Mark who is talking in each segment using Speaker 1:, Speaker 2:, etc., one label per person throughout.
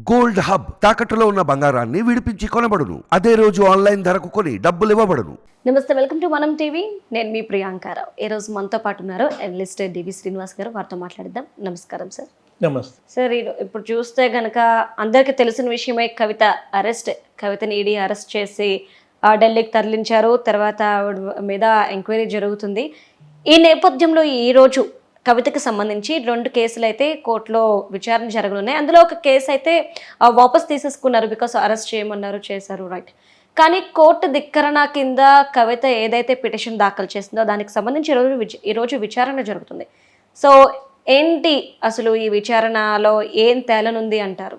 Speaker 1: Gold hub తాకట్టులో ఉన్న బంగారాన్ని విడిపించి కొనబడును. అదే రోజు ఆన్లైన్ ధరకు కొని డబ్బులు ఇవ్వబడును.
Speaker 2: నమస్తే వెల్కమ్ టు మనం టీవీ. నేను మీ ప్రియాంకారావు ఈ రోజు మనతో పాటు ఉన్నారు అనలిస్ట్ డివి శ్రీనివాస్ గారు. వారితో మాట్లాడిద్దాం. నమస్కారం సార్.
Speaker 3: నమస్తే.
Speaker 2: సార్ ఇప్పుడు చూస్తే గనక అందరికీ తెలిసిన విషయమే కవిత అరెస్ట్. కవితని ఈడీ అరెస్ట్ చేసి ఆ, ఢిల్లీకి తరలించారు. తర్వాత ఆవిడ మీద ఎంక్వైరీ జరుగుతుంది. ఈ నేపథ్యంలో ఈ రోజు కవితకి సంబంధించి రెండు కేసులు అయితే కోర్టులో విచారణ జరగనున్నాయి. అందులో ఒక కేసు అయితే వాపస్ తీసేసుకున్నారు బికాస్ అరెస్ట్ చేయమన్నారు చేశారు. రైట్ కానీ కోర్టు ధిక్కరణ కింద కవిత ఏదైతే పిటిషన్ దాఖలు చేసిందో దానికి సంబంధించి ఈరోజు ఈరోజు విచారణ జరుగుతుంది. సో ఏంటి అసలు ఈ విచారణలో ఏం తేలనుంది అంటారు?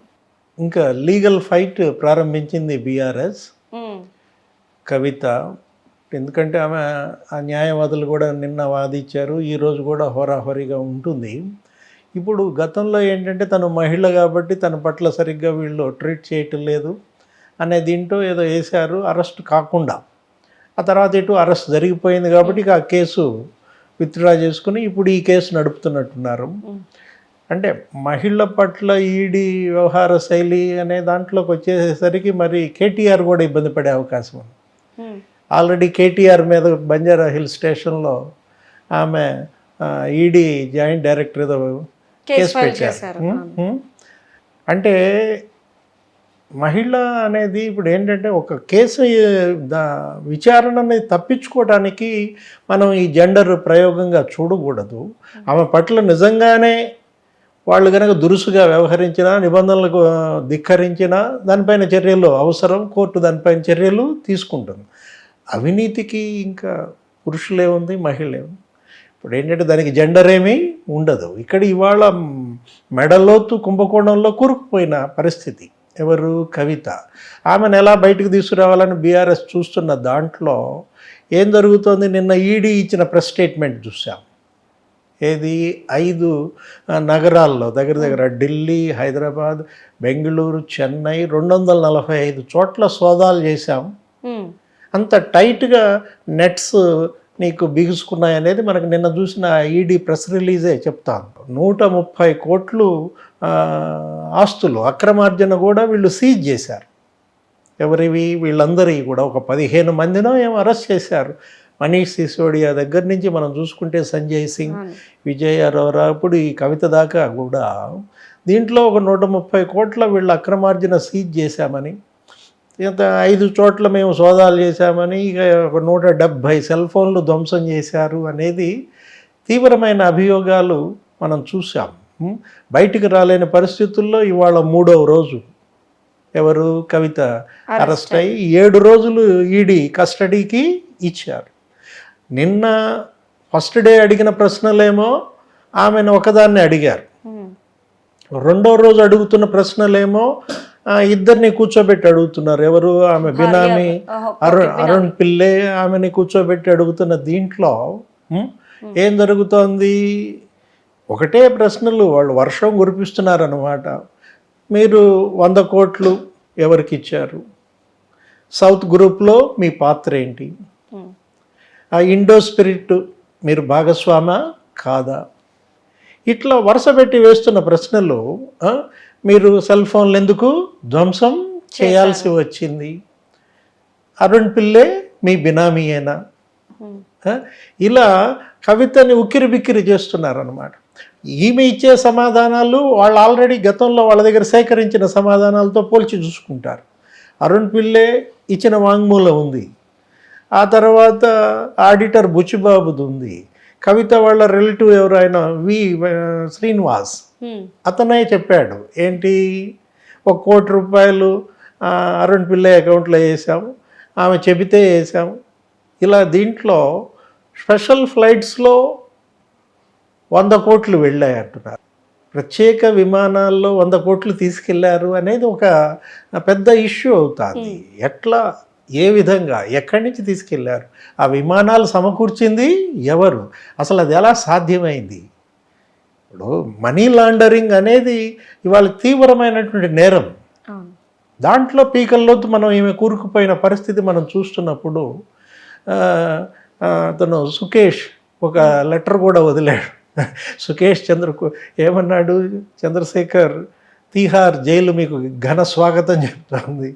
Speaker 3: ఇంకా లీగల్ ఫైట్ ప్రారంభించింది బీఆర్ఎస్. కవిత ఎందుకంటే ఆమె ఆ న్యాయవాదులు కూడా నిన్న వాదిచ్చారు ఈరోజు కూడా హోరాహోరీగా ఉంటుంది. ఇప్పుడు గతంలో ఏంటంటే తను మహిళ కాబట్టి తన పట్ల సరిగ్గా వీళ్ళు ట్రీట్ చేయటం లేదు అనే దీంట్లో ఏదో వేశారు. అరెస్ట్ కాకుండా. ఆ తర్వాత ఇటు అరెస్ట్ జరిగిపోయింది కాబట్టి ఇక ఆ కేసు విత్డ్రా చేసుకుని ఇప్పుడు ఈ కేసు నడుపుతున్నట్టున్నారు. అంటే మహిళ పట్ల ఈడీ వ్యవహార శైలి అనే దాంట్లోకి వచ్చేసరికి మరి కేటీఆర్ కూడా ఇబ్బంది పడే అవకాశం ఉంది. ఆల్రెడీ కేటీఆర్ మీద బంజారా హిల్ స్టేషన్లో ఆమె ఈడీ జాయింట్ డైరెక్టర్ ఏదో
Speaker 2: కేసు
Speaker 3: పెట్టారు? అంటే మహిళ అనేది ఇప్పుడు ఏంటంటే ఒక కేసు విచారణని తప్పించుకోవడానికి మనం ఈ జెండర్ ప్రయోగంగా చూడకూడదు. ఆమె పట్ల నిజంగానే వాళ్ళు కనుక దురుసుగా వ్యవహరించినా నిబంధనలకు ధిక్కరించినా దానిపైన చర్యలు అవసరం కోర్టు దానిపైన చర్యలు తీసుకుంటుంది. అవినీతికి ఇంకా పురుషులే ఉంది మహిళలే ఉంది. ఇప్పుడు ఏంటంటే దానికి జెండర్ ఏమీ ఉండదు. ఇక్కడ ఇవాళ మెడలోతు కుంభకోణంలో కూరుకుపోయిన పరిస్థితి. ఎవరు? కవిత. ఆమెను ఎలా బయటకు తీసుకురావాలని బీఆర్ఎస్ చూస్తున్న దాంట్లో ఏం జరుగుతోంది? నిన్న ఈడీ ఇచ్చిన ప్రెస్ స్టేట్మెంట్ చూసాం ఏది? ఐదు నగరాల్లో దగ్గర దగ్గర ఢిల్లీ హైదరాబాద్ బెంగళూరు చెన్నై రెండు వందల నలభై ఐదు చోట్ల సోదాలు చేశాం. అంత టైట్గా నెట్స్ నీకు బిగుసుకున్నాయి అనేది మనకు నిన్న చూసిన ఈడీ ప్రెస్ రిలీజే చెప్తాను నూట ముప్పై కోట్లు ఆస్తులు అక్రమార్జన కూడా వీళ్ళు సీజ్ చేశారు. ఎవరివి? వీళ్ళందరి కూడా ఒక పదిహేను మందినో ఏమో అరెస్ట్ చేశారు. మనీష్ సిసోడియా దగ్గర నుంచి మనం చూసుకుంటే సంజయ్ సింగ్. విజయ్ అరోరా ఇప్పుడు ఈ కవిత దాకా కూడా దీంట్లో ఒక నూట ముప్పై కోట్ల వీళ్ళు అక్రమార్జన సీజ్ చేశామని ఇంత ఐదు చోట్ల మేము సోదాలు చేశామని ఇక ఒక నూట డెబ్భై సెల్ ఫోన్లు ధ్వంసం చేశారు అనేది తీవ్రమైన అభియోగాలు మనం చూసాం? బయటికి రాలేని పరిస్థితుల్లో ఇవాళ మూడవ రోజు. ఎవరు? కవిత అరెస్ట్ అయ్యి ఏడు రోజులు ఈడీ కస్టడీకి ఇచ్చారు. నిన్న ఫస్ట్ డే అడిగిన ప్రశ్నలేమో ఆమెను ఒకదాన్ని అడిగారు. రెండో రోజు అడుగుతున్న ప్రశ్నలేమో ఇద్దరిని కూర్చోబెట్టి అడుగుతున్నారు. ఎవరు? ఆమె బినామీ అరుణ్ అరుణ్ పిల్లే ఆమెని కూర్చోబెట్టి అడుగుతున్న దీంట్లో ఏం జరుగుతోంది? ఒకటే ప్రశ్నలు వాళ్ళు వర్షం కురిపిస్తున్నారన్నమాట. మీరు వంద కోట్లు ఎవరికి ఇచ్చారు? సౌత్ గ్రూప్లో మీ పాత్ర ఏంటి. ఆ ఇండో స్పిరిట్ మీరు భాగస్వామ? కాదా? ఇట్లా వరుస పెట్టి వేస్తున్న ప్రశ్నలు మీరు సెల్ ఫోన్లు ఎందుకు? ధ్వంసం చేయాల్సి వచ్చింది. అరుణ్ పిల్లే మీ బినామీయేనా ఇలా కవితని ఉక్కిరి బిక్కిరి చేస్తున్నారన్నమాట. ఈమె ఇచ్చే సమాధానాలు వాళ్ళు ఆల్రెడీ గతంలో వాళ్ళ దగ్గర సేకరించిన సమాధానాలతో పోల్చి చూసుకుంటారు. అరుణ్ పిల్లే ఇచ్చిన వాంగ్మూలం ఉంది. ఆ తర్వాత ఆడిటర్ బుచ్చిబాబుది ఉంది. కవిత వాళ్ళ రిలేటివ్ ఎవరైనా వి శ్రీనివాస్. అతనే చెప్పాడు ఏంటి? ఒక కోటి రూపాయలు అరుణ్ పిల్ల అకౌంట్లో వేసాము ఆమె చెబితే వేసాము ఇలా దీంట్లో స్పెషల్ ఫ్లైట్స్లో వంద కోట్లు వెళ్ళాయి అంటున్నారు ప్రత్యేక విమానాల్లో వంద కోట్లు తీసుకెళ్ళారు అనేది ఒక పెద్ద ఇష్యూ అవుతుంది. ఎట్లా? ఏ విధంగా? ఎక్కడి నుంచి తీసుకెళ్ళారు? ఆ విమానాలు సమకూర్చింది ఎవరు? అసలు అది ఎలా సాధ్యమైంది? ఇప్పుడు మనీ లాండరింగ్ అనేది ఇవాళ తీవ్రమైనటువంటి నేరం. దాంట్లో పీకల్లోతు మనం ఈమె కూరుకుపోయిన పరిస్థితి మనం చూస్తున్నప్పుడు అతను సుకేష్ ఒక లెటర్ కూడా వదిలాడు. సుకేష్ చంద్రకు ఏమన్నాడు? చంద్రశేఖర్ తీహార్ జైలు మీకు ఘన స్వాగతం చెప్తుంది.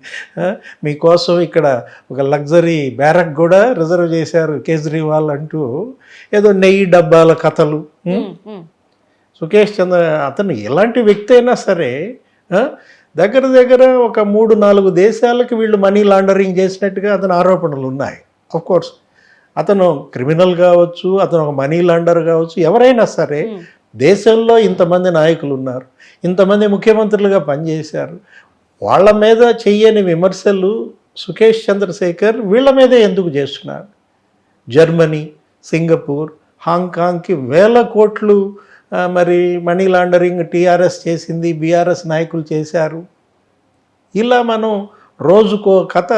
Speaker 3: మీకోసం ఇక్కడ ఒక లగ్జరీ బ్యారక్ కూడా రిజర్వ్ చేశారు కేజ్రీవాల్ అంటూ. ఏదో నెయ్యి డబ్బాల కథలు. సుకేష్ చంద్ర అతను ఎలాంటి వ్యక్తి అయినా సరే దగ్గర దగ్గర ఒక మూడు నాలుగు దేశాలకు వీళ్ళు మనీ లాండరింగ్ చేసినట్టుగా అతని ఆరోపణలు ఉన్నాయి. కోర్స్ అతను క్రిమినల్ కావచ్చు అతను ఒక మనీ లాండర్ కావచ్చు ఎవరైనా సరే దేశంలో ఇంతమంది నాయకులు ఉన్నారు ఇంతమంది ముఖ్యమంత్రులుగా పనిచేశారు. వాళ్ళ మీద చెయ్యని విమర్శలు సుకేష్ చంద్రశేఖర్ వీళ్ళ మీదే ఎందుకు చేస్తున్నారు? జర్మనీ సింగపూర్ హాంకాంగ్కి వేల కోట్లు మరి మనీ లాండరింగ్ టీఆర్ఎస్ చేసింది బీఆర్ఎస్ నాయకులు చేశారు. ఇలా మనం రోజుకో కథ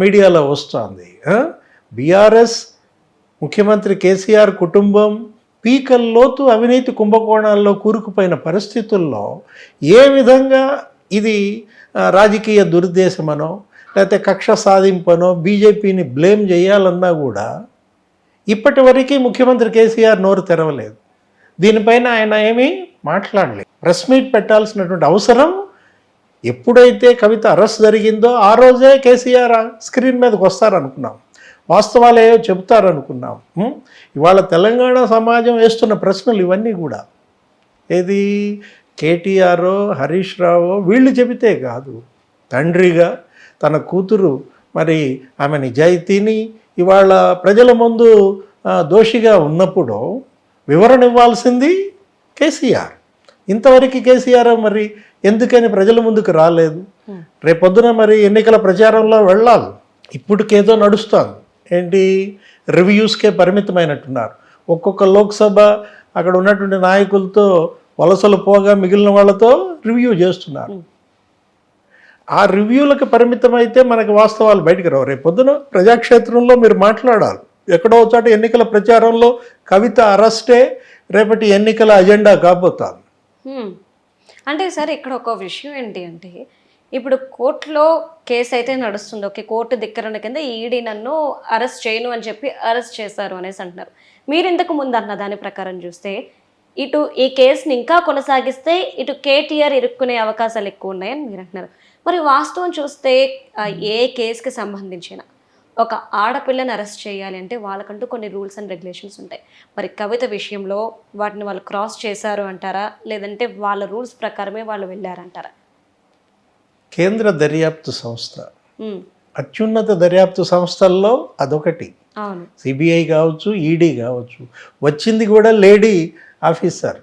Speaker 3: మీడియాలో వస్తుంది. బీఆర్ఎస్ ముఖ్యమంత్రి కేసీఆర్ కుటుంబం పీకల్లోతు అవినీతి కుంభకోణాల్లో కూరుకుపోయిన పరిస్థితుల్లో ఏ విధంగా ఇది రాజకీయ దురుద్దేశమనో లేకపోతే కక్ష సాధింపనో బీజేపీని బ్లేమ్ చేయాలన్నా కూడా ఇప్పటి వరకు ముఖ్యమంత్రి కేసీఆర్ నోరు తెరవలేదు. దీనిపైన ఆయన ఏమీ మాట్లాడలేదు. ప్రెస్ మీట్ పెట్టాల్సినటువంటి అవసరం ఎప్పుడైతే కవిత అరెస్ట్ జరిగిందో ఆ రోజే కేసీఆర్ స్క్రీన్ మీదకి వస్తారనుకున్నాం. వాస్తవాలు ఏవో చెబుతారనుకున్నాం. ఇవాళ తెలంగాణ సమాజం వేస్తున్న ప్రశ్నలు ఇవన్నీ కూడా. ఏది? కేటీఆర్ హరీష్ రావు వీళ్ళు చెబితే కాదు. తండ్రిగా తన కూతురు మరి ఆమె నిజాయితీని ఇవాళ ప్రజల ముందు దోషిగా ఉన్నప్పుడు వివరణ ఇవ్వాల్సింది కేసీఆర్. ఇంతవరకు కేసీఆర్ మరి ఎందుకని ప్రజల ముందుకు రాలేదు? రేపొద్దున మరి ఎన్నికల ప్రచారంలో వెళ్ళాలి. ఇప్పటికేదో నడుస్తుంది ఏంటి? రివ్యూస్కే పరిమితమైనట్టున్నారు. ఒక్కొక్క లోక్సభ అక్కడ ఉన్నటువంటి నాయకులతో వలసలు పోగా మిగిలిన వాళ్ళతో రివ్యూ చేస్తున్నారు. ఆ రివ్యూలకు పరిమితమైతే మనకి వాస్తవాలు బయటికి రావు. రేపు పొద్దున ప్రజాక్షేత్రంలో మీరు మాట్లాడాలి. ఎక్కడో చోట ఎన్నికల ప్రచారంలో కవిత అరెస్టే రేపటి ఎన్నికల అజెండా కాబోతాను
Speaker 2: అంటే సార్ ఇక్కడ ఒక విషయం ఏంటి అంటే ఇప్పుడు కోర్టులో కేసు అయితే నడుస్తుంది. ఓకే కోర్టు ధిక్కరణ కింద ఈడీ నన్ను అరెస్ట్ చేయను అని చెప్పి అరెస్ట్ చేశారు అనేసి అంటున్నారు. మీరు ఇంతకు ముందు అన్న దాని ప్రకారం చూస్తే ఇటు ఈ కేసుని ఇంకా కొనసాగిస్తే ఇటు కేటీఆర్ ఇరుక్కునే అవకాశాలు ఎక్కువ ఉన్నాయని మీరు అంటున్నారు. మరి వాస్తవం చూస్తే ఏ కేసుకి సంబంధించిన ఒక ఆడపిల్లని అరెస్ట్ చేయాలి అంటే వాళ్ళకంటూ కొన్ని రూల్స్ అండ్ రెగ్యులేషన్స్ ఉంటాయి. మరి కవిత విషయంలో వాటిని వాళ్ళు క్రాస్ చేశారు అంటారా? లేదంటే వాళ్ళ రూల్స్ ప్రకారమే వాళ్ళు వెళ్ళారంటారా?
Speaker 3: కేంద్ర దర్యాప్తు సంస్థ. అత్యున్నత దర్యాప్తు సంస్థల్లో అదొకటి. సిబిఐ కావచ్చు ఈడీ కావచ్చు. వచ్చింది కూడా లేడీ ఆఫీసర్?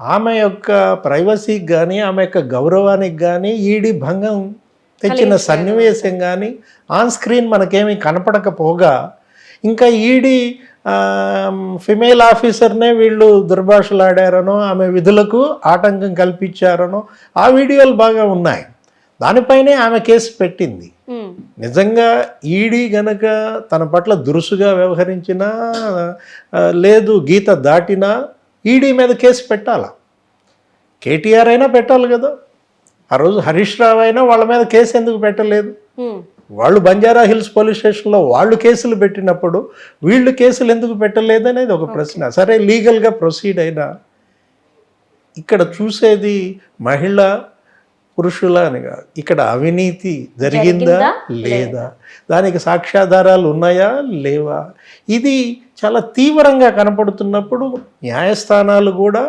Speaker 3: ఆమె యొక్క ప్రైవసీకి కానీ ఆమె యొక్క గౌరవానికి కానీ ఈడీ భంగం. తెచ్చిన సన్నివేశం కానీ ఆన్ స్క్రీన్ మనకేమీ కనపడకపోగా ఇంకా ఈడీ ఫిమేల్ ఆఫీసర్నే వీళ్ళు దుర్భాషలాడారనో ఆమె విధులకు ఆటంకం కల్పించారనో ఆ వీడియోలు బాగా ఉన్నాయి. దానిపైనే ఆమె కేసు పెట్టింది. నిజంగా ఈడీ గనక తన పట్ల దురుసుగా వ్యవహరించినా లేదు గీత దాటినా ఈడీ మీద కేసు పెట్టాలా? కేటీఆర్ అయినా పెట్టాలి కదా. ఆ రోజు హరీష్ రావు అయినా వాళ్ళ మీద కేసు ఎందుకు పెట్టలేదు? వాళ్ళు బంజారా హిల్స్ పోలీస్ స్టేషన్లో వాళ్ళు కేసులు పెట్టినప్పుడు వీళ్ళు కేసులు ఎందుకు పెట్టలేదు అనేది ఒక ప్రశ్న. సరే లీగల్గా ప్రొసీడ్ అయినా ఇక్కడ చూసేది మహిళ పురుషుల అని కాదు. ఇక్కడ అవినీతి జరిగిందా? లేదా. దానికి సాక్ష్యాధారాలు ఉన్నాయా? లేవా? ఇది చాలా తీవ్రంగా కనపడుతున్నప్పుడు న్యాయస్థానాలు కూడా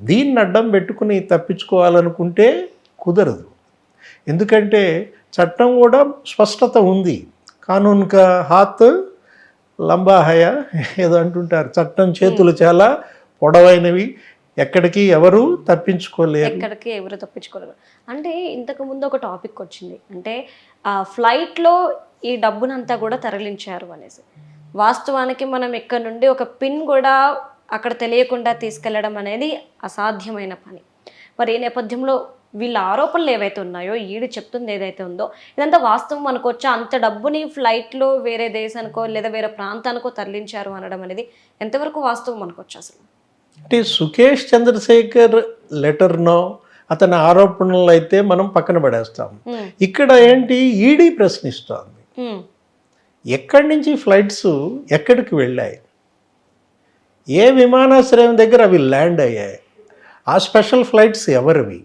Speaker 3: దీన్ని అడ్డం పెట్టుకుని తప్పించుకోవాలనుకుంటే కుదరదు. ఎందుకంటే చట్టం కూడా స్పష్టత ఉంది. కానూన్ కా హాత్ లంబా హయా ఏదో అంటుంటారు. చట్టం చేతులు చాలా పొడవైనవి. ఎక్కడికి ఎవరు తప్పించుకోలేరు.
Speaker 2: ఎక్కడికి ఎవరు తప్పించుకోలేరు. అంటే ఇంతకు ముందు ఒక టాపిక్ వచ్చింది. అంటే ఆ ఫ్లైట్లో ఈ డబ్బునంతా కూడా తరలించారు అనేసి. వాస్తవానికి మనం ఇక్కడ నుండి ఒక పిన్ కూడా అక్కడ తెలియకుండా తీసుకెళ్ళడం అనేది అసాధ్యమైన పని. మరి ఈ నేపథ్యంలో వీళ్ళ ఆరోపణలు ఏవైతే ఉన్నాయో ఈడు చెప్తుంది ఏదైతే ఉందో ఇదంతా వాస్తవం అనుకోవచ్చా? అంత డబ్బుని ఫ్లైట్లో వేరే దేశానికో లేదా వేరే ప్రాంతానికో తరలించారు అనడం అనేది ఎంతవరకు వాస్తవం అనుకోవచ్చు అసలు?
Speaker 3: అంటే సుకేష్ చంద్రశేఖర్ లెటర్నో అతని ఆరోపణలు అయితే మనం పక్కన పడేస్తాం. ఇక్కడ ఏంటి? ఈడీ ప్రశ్నిస్తోంది. ఎక్కడి నుంచి ఫ్లైట్స్ ఎక్కడికి వెళ్ళాయి? ఏ విమానాశ్రయం దగ్గర అవి ల్యాండ్ అయ్యాయి? ఆ స్పెషల్ ఫ్లైట్స్ ఎవరివి?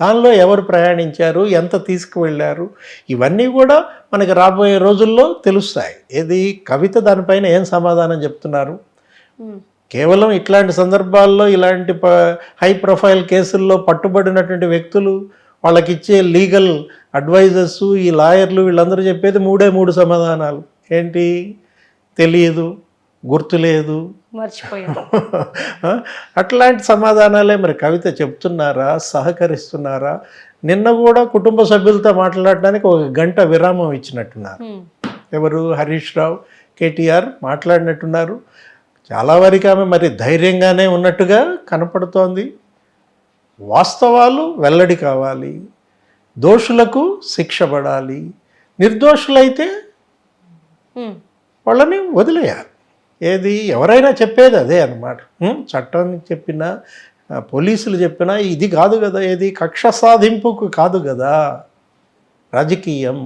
Speaker 3: దానిలో ఎవరు ప్రయాణించారు ఎంత తీసుకువెళ్ళారు ఇవన్నీ కూడా మనకి రాబోయే రోజుల్లో తెలుస్తాయి. ఏది కవిత దానిపైన ఏం సమాధానం చెప్తున్నారు?
Speaker 2: ఉమ్,
Speaker 3: కేవలం ఇట్లాంటి సందర్భాల్లో ఇలాంటి హై ప్రొఫైల్ కేసుల్లో పట్టుబడినటువంటి వ్యక్తులు వాళ్ళకి ఇచ్చే లీగల్ అడ్వైజర్స్ ఈ లాయర్లు వీళ్ళందరూ చెప్పేది మూడే మూడు సమాధానాలు. ఏంటి? తెలియదు. గుర్తులేదు.
Speaker 2: మర్చిపోయాను.
Speaker 3: అట్లాంటి సమాధానాలే మరి కవిత చెప్తున్నారా? సహకరిస్తున్నారా? నిన్న కూడా కుటుంబ సభ్యులతో మాట్లాడడానికి ఒక గంట విరామం ఇచ్చినట్టున్నారు. ఎవరు? హరీష్ రావు కేటీఆర్ మాట్లాడినట్టున్నారు. చాలా వరకు ఆమె మరి ధైర్యంగానే ఉన్నట్టుగా కనపడుతోంది. వాస్తవాలు వెల్లడి కావాలి. దోషులకు శిక్ష పడాలి. నిర్దోషులైతే వాళ్ళని వదిలేయాలి. ఏది? ఎవరైనా చెప్పేది అదే అనమాట చట్టం చెప్పినా పోలీసులు చెప్పినా ఇది కాదు కదా ఏది? కక్ష సాధింపుకు కాదు కదా. రాజకీయం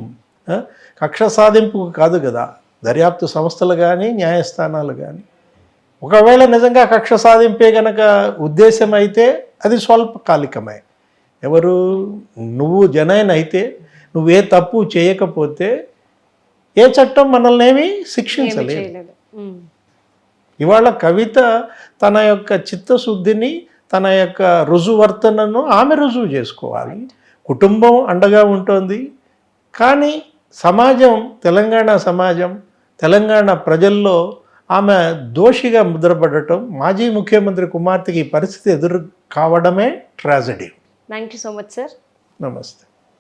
Speaker 3: కక్ష సాధింపుకు కాదు కదా. దర్యాప్తు సంస్థలు కానీ న్యాయస్థానాలు కానీ ఒకవేళ నిజంగా కక్ష సాధింపే గనక ఉద్దేశం అయితే అది స్వల్పకాలికమే. ఎవరు? నువ్వు జనైన్ అయితే నువ్వే తప్పు చేయకపోతే ఏ చట్టం మనల్ని ఏమీ శిక్షించలేదు. ఇవాళ కవిత తన యొక్క చిత్తశుద్ధిని తన యొక్క రుజువర్తనను ఆమె రుజువు చేసుకోవాలి. కుటుంబం అండగా ఉంటుంది. కానీ సమాజం తెలంగాణ సమాజం తెలంగాణ ప్రజల్లో ఆమె దోషిగా ముద్రపడటం మాజీ ముఖ్యమంత్రి కుమార్తెకి పరిస్థితి ఎదురు కావడమే tragedy.
Speaker 2: Thank you so much sir
Speaker 3: namaste.